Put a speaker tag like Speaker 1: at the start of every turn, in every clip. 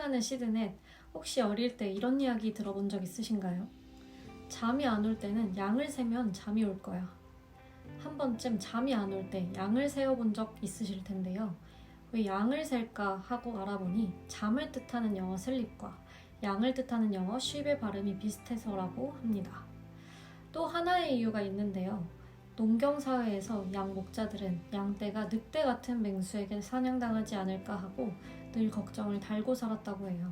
Speaker 1: 사랑하는 시드넷, 혹시 어릴 때 이런 이야기 들어본 적 있으신가요? 잠이 안 올 때는 양을 세면 잠이 올 거야. 한 번쯤 잠이 안 올 때 양을 세어본 적 있으실 텐데요. 왜 양을 셀까 하고 알아보니 잠을 뜻하는 영어 슬립과 양을 뜻하는 영어 쉽의 발음이 비슷해서라고 합니다. 또 하나의 이유가 있는데요. 농경 사회에서 양 목자들은 양떼가 늑대 같은 맹수에게 사냥당하지 않을까 하고 늘 걱정을 달고 살았다고 해요.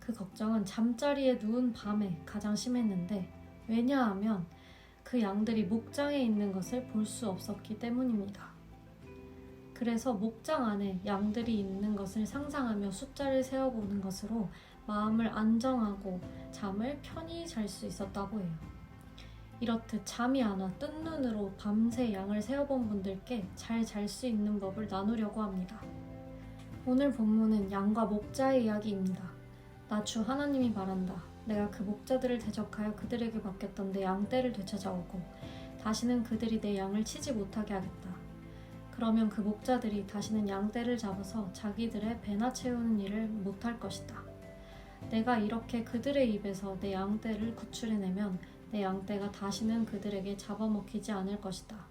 Speaker 1: 그 걱정은 잠자리에 누운 밤에 가장 심했는데 왜냐하면 그 양들이 목장에 있는 것을 볼 수 없었기 때문입니다. 그래서 목장 안에 양들이 있는 것을 상상하며 숫자를 세어보는 것으로 마음을 안정하고 잠을 편히 잘 수 있었다고 해요. 이렇듯 잠이 안 와 뜬 눈으로 밤새 양을 세어본 분들께 잘 잘 수 있는 법을 나누려고 합니다. 오늘 본문은 양과 목자의 이야기입니다. 나 주 하나님이 바란다. 내가 그 목자들을 대적하여 그들에게 맡겼던 내 양떼를 되찾아오고 다시는 그들이 내 양을 치지 못하게 하겠다. 그러면 그 목자들이 다시는 양떼를 잡아서 자기들의 배나 채우는 일을 못할 것이다. 내가 이렇게 그들의 입에서 내 양떼를 구출해내면 내 양떼가 다시는 그들에게 잡아먹히지 않을 것이다.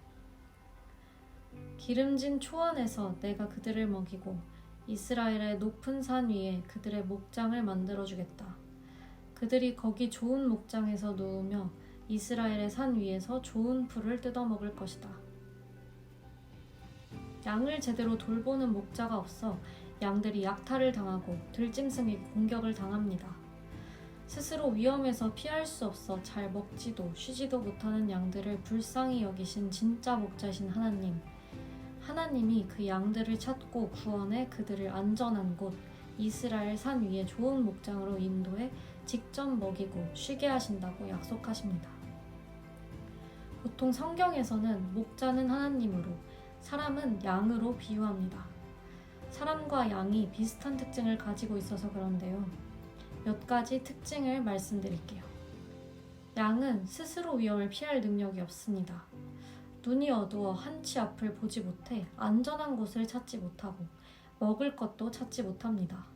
Speaker 1: 기름진 초원에서 내가 그들을 먹이고 이스라엘의 높은 산 위에 그들의 목장을 만들어 주겠다. 그들이 거기 좋은 목장에서 누우며 이스라엘의 산 위에서 좋은 풀을 뜯어 먹을 것이다. 양을 제대로 돌보는 목자가 없어 양들이 약탈을 당하고 들짐승에게 공격을 당합니다. 스스로 위험에서 피할 수 없어 잘 먹지도 쉬지도 못하는 양들을 불쌍히 여기신 진짜 목자신 하나님. 하나님이 그 양들을 찾고 구원해 그들을 안전한 곳 이스라엘 산 위에 좋은 목장으로 인도해 직접 먹이고 쉬게 하신다고 약속하십니다. 보통 성경에서는 목자는 하나님으로 사람은 양으로 비유합니다. 사람과 양이 비슷한 특징을 가지고 있어서 그런데요. 몇 가지 특징을 말씀드릴게요. 양은 스스로 위험을 피할 능력이 없습니다. 눈이 어두워 한치 앞을 보지 못해 안전한 곳을 찾지 못하고 먹을 것도 찾지 못합니다.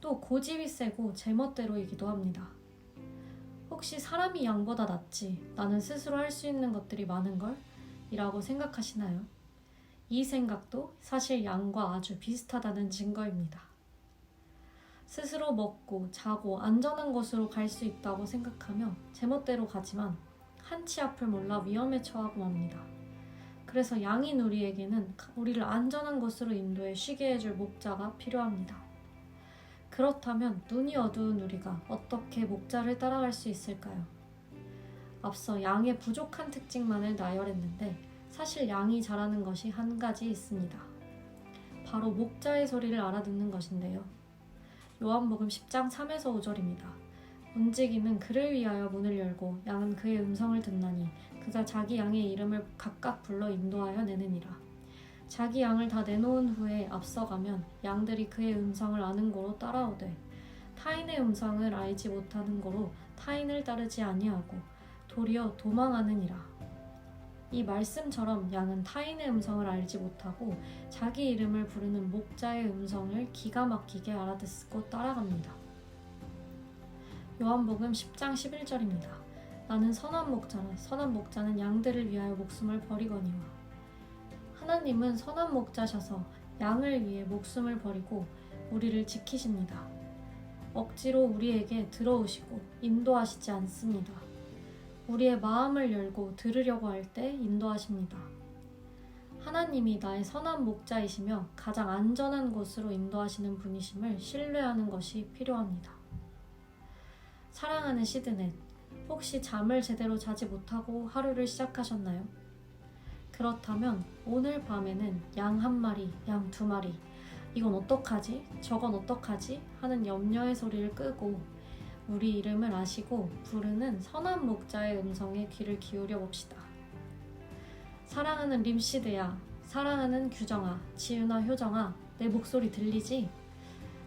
Speaker 1: 또 고집이 세고 제멋대로이기도 합니다. 혹시 사람이 양보다 낫지 나는 스스로 할 수 있는 것들이 많은 걸? 이라고 생각하시나요? 이 생각도 사실 양과 아주 비슷하다는 증거입니다. 스스로 먹고 자고 안전한 곳으로 갈 수 있다고 생각하며 제멋대로 가지만 한치 앞을 몰라 위험에 처하고 맙니다. 그래서 양인 우리에게는 우리를 안전한 곳으로 인도해 쉬게 해줄 목자가 필요합니다. 그렇다면 눈이 어두운 우리가 어떻게 목자를 따라갈 수 있을까요? 앞서 양의 부족한 특징만을 나열했는데 사실 양이 잘하는 것이 한 가지 있습니다. 바로 목자의 소리를 알아듣는 것인데요. 요한복음 10장 3에서 5절입니다. 움직이는 그를 위하여 문을 열고 양은 그의 음성을 듣나니 그가 자기 양의 이름을 각각 불러 인도하여 내느니라. 자기 양을 다 내놓은 후에 앞서가면 양들이 그의 음성을 아는 고로 따라오되 타인의 음성을 알지 못하는 고로 타인을 따르지 아니하고 도리어 도망하느니라. 이 말씀처럼 양은 타인의 음성을 알지 못하고 자기 이름을 부르는 목자의 음성을 기가 막히게 알아듣고 따라갑니다. 요한복음 10장 11절입니다. 나는 선한 목자라 선한 목자는 양들을 위하여 목숨을 버리거니와 하나님은 선한 목자셔서 양을 위해 목숨을 버리고 우리를 지키십니다. 억지로 우리에게 들어오시고 인도하시지 않습니다. 우리의 마음을 열고 들으려고 할 때 인도하십니다. 하나님이 나의 선한 목자이시며 가장 안전한 곳으로 인도하시는 분이심을 신뢰하는 것이 필요합니다. 사랑하는 시드넷, 혹시 잠을 제대로 자지 못하고 하루를 시작하셨나요? 그렇다면 오늘 밤에는 양 한 마리, 양 두 마리, 이건 어떡하지? 저건 어떡하지? 하는 염려의 소리를 끄고 우리 이름을 아시고 부르는 선한 목자의 음성에 귀를 기울여 봅시다. 사랑하는 림시드야, 사랑하는 규정아, 지윤아, 효정아, 내 목소리 들리지?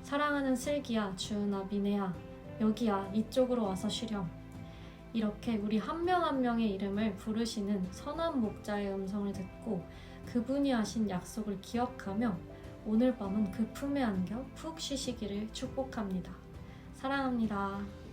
Speaker 1: 사랑하는 슬기야, 주은아, 미네야, 여기야, 이쪽으로 와서 쉬렴. 이렇게 우리 한 명 한 명의 이름을 부르시는 선한 목자의 음성을 듣고 그분이 하신 약속을 기억하며 오늘 밤은 그 품에 안겨 푹 쉬시기를 축복합니다. 사랑합니다.